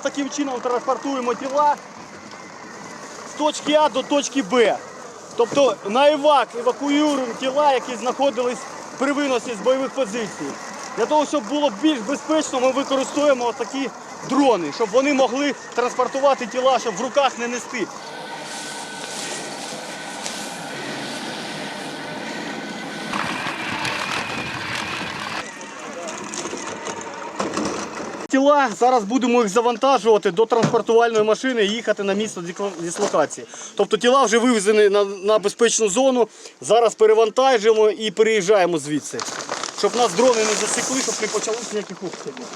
таким чином транспортуємо тіла з точки А до точки Б. Тобто на евак евакуюємо тіла, які знаходились при виносі з бойових позицій. Для того, щоб було більш безпечно, ми використовуємо такі дрони, щоб вони могли транспортувати тіла, щоб в руках не нести. Тіла зараз будемо їх завантажувати до транспортувальної машини і їхати на місце дислокації. Тобто тіла вже вивезені на, на безпечну зону. Зараз перевантажуємо і переїжджаємо звідси, щоб нас дрони не засікли, щоб не почалося ніяких обстрілів.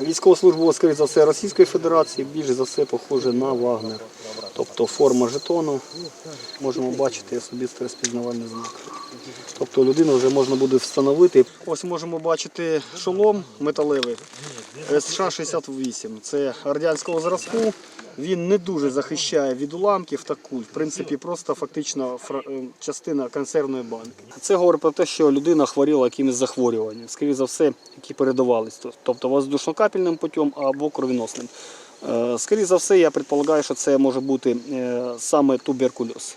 Військовослужбова, скоріше за все, Російської Федерації, більш за все похоже на Вагнер. Тобто форма жетону, можемо бачити особисто розпізнавальний знак. Тобто людину вже можна буде встановити. Ось можемо бачити шолом металевий СШ-68. Це радянського зразку. Він не дуже захищає від уламків та куль. В принципі, просто фактично е, частина консервної банки. Це говорить про те, що людина хворіла якимось захворюванням, скоріше за все, які передавались. Тобто воздушно-капельним путем або кровіносним. Е, Скоріше за все, я предполагаю, що це може бути е, саме туберкульоз.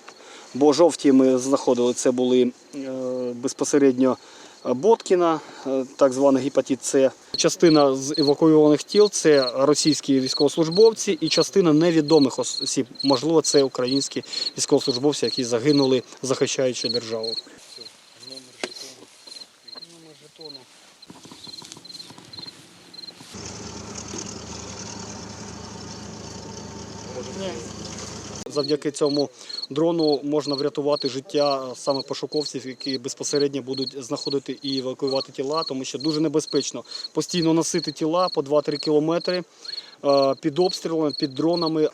Бо жовті ми знаходили, це були е, безпосередньо Боткіна, е, так званий гепатит С. Частина з евакуйованих тіл це російські військовослужбовці і частина невідомих осіб. Можливо, це українські військовослужбовці, які загинули, захищаючи державу. Завдяки цьому дрону можна врятувати життя саме пошуковців, які безпосередньо будуть знаходити і евакуювати тіла, тому що дуже небезпечно постійно носити тіла по 2-3 кілометри е, під обстрілами, під дронами.